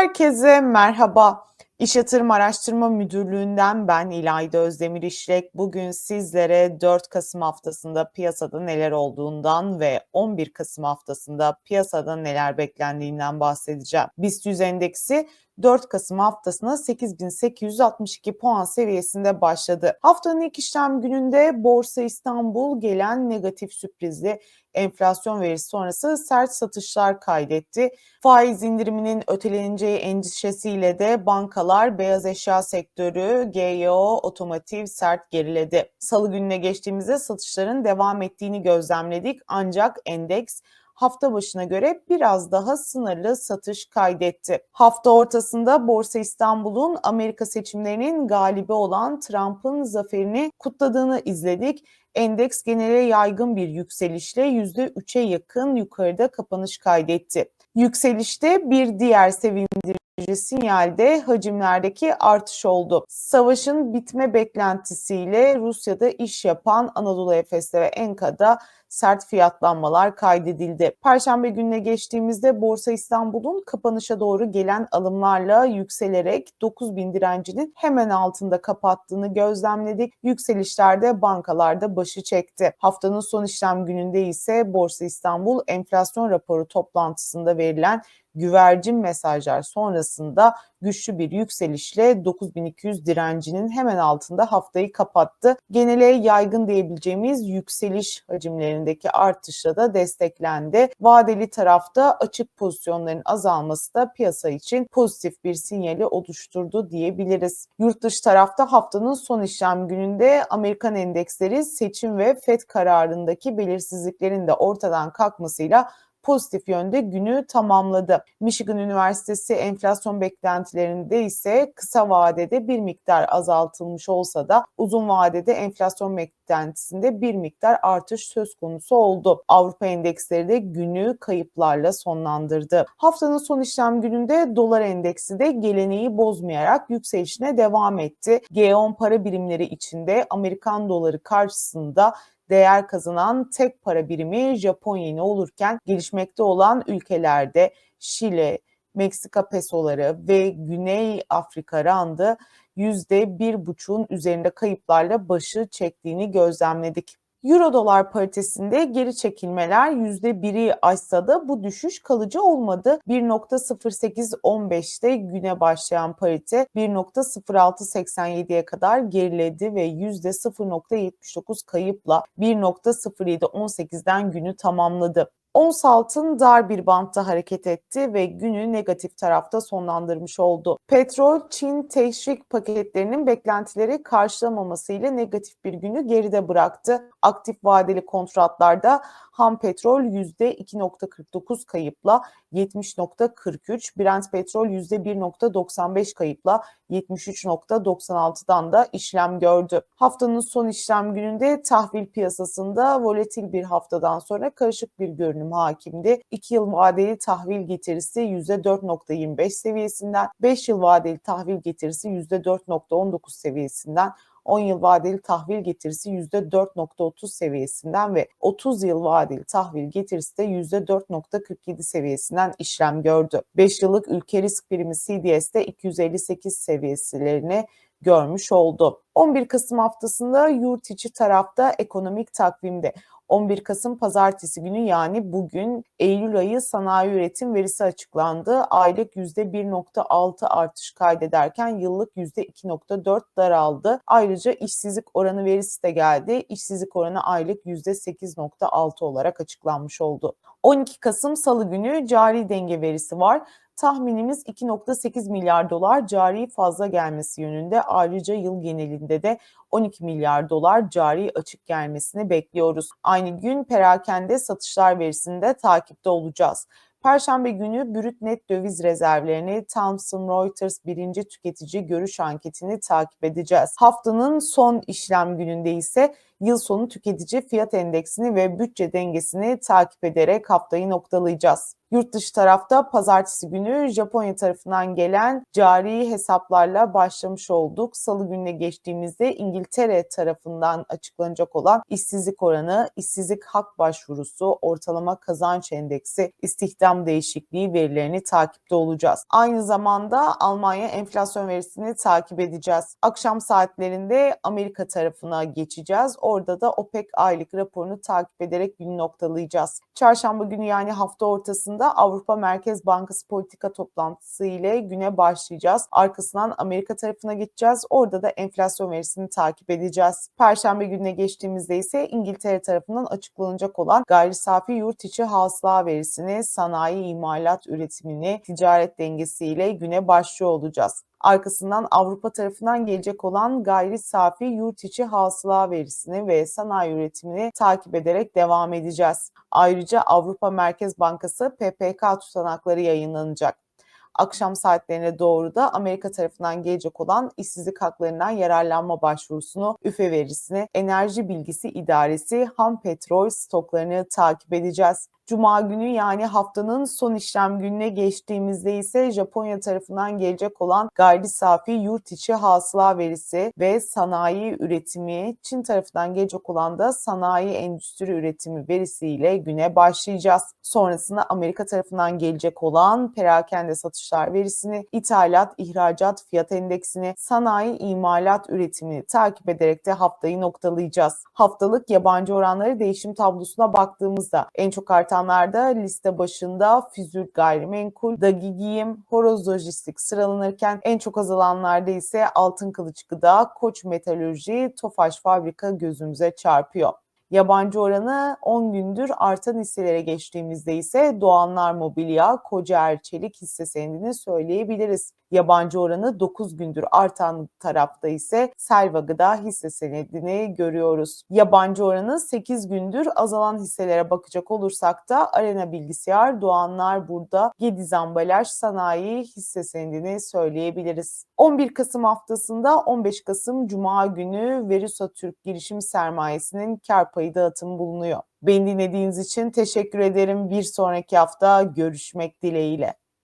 Herkese merhaba. İş Yatırım Araştırma Müdürlüğü'nden ben İlayda Özdemir İşlek. Bugün sizlere 4 Kasım haftasında piyasada neler olduğundan ve 11 Kasım haftasında piyasada neler beklendiğinden bahsedeceğim. BIST 100 endeksi 4 Kasım haftasına 8862 puan seviyesinde başladı. Haftanın ilk işlem gününde Borsa İstanbul gelen negatif sürprizli enflasyon verisi sonrası sert satışlar kaydetti. Faiz indiriminin öteleneceği endişesiyle de bankalar, beyaz eşya sektörü, GYO, otomotiv sert geriledi. Salı gününe geçtiğimizde satışların devam ettiğini gözlemledik ancak endeks hafta başına göre biraz daha sınırlı satış kaydetti. Hafta ortasında Borsa İstanbul'un Amerika seçimlerinin galibi olan Trump'ın zaferini kutladığını izledik. Endeks genele yaygın bir yükselişle %3'e yakın yukarıda kapanış kaydetti. Yükselişte bir diğer sevindirici sinyalde hacimlerdeki artış oldu. Savaşın bitme beklentisiyle Rusya'da iş yapan Anadolu Efes'te ve Enka'da sert fiyatlanmalar kaydedildi. Perşembe gününe geçtiğimizde Borsa İstanbul'un kapanışa doğru gelen alımlarla yükselerek 9000 direncinin hemen altında kapattığını gözlemledik. Yükselişlerde bankalarda başı çekti. Haftanın son işlem gününde ise Borsa İstanbul enflasyon raporu toplantısında verilen güvercin mesajlar sonrasında güçlü bir yükselişle 9200 direncinin hemen altında haftayı kapattı. Genele yaygın diyebileceğimiz yükseliş hacimlerindeki artışla da desteklendi. Vadeli tarafta açık pozisyonların azalması da piyasa için pozitif bir sinyali oluşturdu diyebiliriz. Yurt dışı tarafta haftanın son işlem gününde Amerikan endeksleri seçim ve FED kararındaki belirsizliklerin de ortadan kalkmasıyla pozitif yönde günü tamamladı. Michigan Üniversitesi enflasyon beklentilerinde ise kısa vadede bir miktar azaltılmış olsa da uzun vadede enflasyon beklentisinde bir miktar artış söz konusu oldu. Avrupa endeksleri de günü kayıplarla sonlandırdı. Haftanın son işlem gününde dolar endeksi de geleneği bozmayarak yükselişine devam etti. G10 para birimleri içinde Amerikan doları karşısında değer kazanan tek para birimi Japon yeni olurken gelişmekte olan ülkelerde Şile, Meksika pesoları ve Güney Afrika randı %1,5'un üzerinde kayıplarla başı çektiğini gözlemledik. Euro dolar paritesinde geri çekilmeler %1'i aşsa da bu düşüş kalıcı olmadı. 1.0815'te güne başlayan parite 1.0687'ye kadar geriledi ve %0.79 kayıpla 1.0718'den günü tamamladı. Ons altın dar bir bantta hareket etti ve günü negatif tarafta sonlandırmış oldu. Petrol, Çin teşvik paketlerinin beklentileri karşılamamasıyla negatif bir günü geride bıraktı. Aktif vadeli kontratlarda ham petrol %2.49 kayıpla 70.43, Brent petrol %1.95 kayıpla 73.96'dan da işlem gördü. Haftanın son işlem gününde tahvil piyasasında volatil bir haftadan sonra karışık bir görünüm hakimdi. 2 yıl vadeli tahvil getirisi %4.25 seviyesinden, 5 yıl vadeli tahvil getirisi %4.19 seviyesinden 10 yıl vadeli tahvil getirisi %4.30 seviyesinden ve 30 yıl vadeli tahvil getirisi de %4.47 seviyesinden işlem gördü. 5 yıllık ülke risk birimi CDS'de 258 seviyesilerini görmüş oldu. 11 Kasım haftasında yurt içi tarafta ekonomik takvimde 11 Kasım pazartesi günü yani bugün Eylül ayı sanayi üretim verisi açıklandı. Aylık %1.6 artış kaydederken yıllık %2.4 daraldı. Ayrıca işsizlik oranı verisi de geldi. İşsizlik oranı aylık %8.6 olarak açıklanmış oldu. 12 Kasım Salı günü cari denge verisi var. Tahminimiz 2.8 milyar dolar cari fazla gelmesi yönünde. Ayrıca yıl genelinde de 12 milyar dolar cari açık gelmesini bekliyoruz. Aynı gün perakende satışlar verisinde takipte olacağız. Perşembe günü brüt net döviz rezervlerini Thomson Reuters birinci tüketici görüş anketini takip edeceğiz. Haftanın son işlem gününde ise yıl sonu tüketici fiyat endeksini ve bütçe dengesini takip ederek haftayı noktalayacağız. Yurt dışı tarafta pazartesi günü Japonya tarafından gelen cari hesaplarla başlamış olduk. Salı gününe geçtiğimizde İngiltere tarafından açıklanacak olan işsizlik oranı, işsizlik hak başvurusu, ortalama kazanç endeksi, istihdam değişikliği verilerini takipte olacağız. Aynı zamanda Almanya enflasyon verisini takip edeceğiz. Akşam saatlerinde Amerika tarafına geçeceğiz. Orada da OPEC aylık raporunu takip ederek günü noktalayacağız. Çarşamba günü yani hafta ortasında Avrupa Merkez Bankası politika toplantısı ile güne başlayacağız. Arkasından Amerika tarafına geçeceğiz. Orada da enflasyon verisini takip edeceğiz. Perşembe gününe geçtiğimizde ise İngiltere tarafından açıklanacak olan gayri safi yurt içi hasıla verisini, sanayi imalat üretimini, ticaret dengesiyle güne başlıyor olacağız. Arkasından Avrupa tarafından gelecek olan gayri safi yurt içi hasıla verisini ve sanayi üretimini takip ederek devam edeceğiz. Ayrıca Avrupa Merkez Bankası PPK tutanakları yayınlanacak. Akşam saatlerine doğru da Amerika tarafından gelecek olan işsizlik haklarından yararlanma başvurusunu, üfe verisini, Enerji Bilgisi İdaresi ham petrol stoklarını takip edeceğiz. Cuma günü yani haftanın son işlem gününe geçtiğimizde ise Japonya tarafından gelecek olan gayri safi yurt içi hasıla verisi ve sanayi üretimi, Çin tarafından gelecek olan da sanayi endüstri üretimi verisiyle güne başlayacağız. Sonrasında Amerika tarafından gelecek olan perakende satışlar verisini, ithalat, ihracat fiyat endeksini, sanayi imalat üretimini takip ederek de haftayı noktalayacağız. Haftalık yabancı oranları değişim tablosuna baktığımızda en çok artan alanlarda liste başında Füzül Gayrimenkul, Dagi Giyim, Horoz Lojistik sıralanırken en çok azalanlarda ise Altın Kılıç Gıda, Koç Metalürji, Tofaş Fabrika gözümüze çarpıyor. Yabancı oranı 10 gündür artan hisselere geçtiğimizde ise Doğanlar Mobilya, Kocaer Çelik hisse senedini söyleyebiliriz. Yabancı oranı 9 gündür artan tarafta ise Selva Gıda hisse senedini görüyoruz. Yabancı oranı 8 gündür azalan hisselere bakacak olursak da Arena Bilgisayar, Doğanlar burada, Gediz Ambalaj Sanayi hisse senedini söyleyebiliriz. 11 Kasım haftasında 15 Kasım Cuma günü Verusa Türk girişim sermayesinin kar payı dağıtımı bulunuyor. Beni dinlediğiniz için teşekkür ederim. Bir sonraki hafta görüşmek dileğiyle.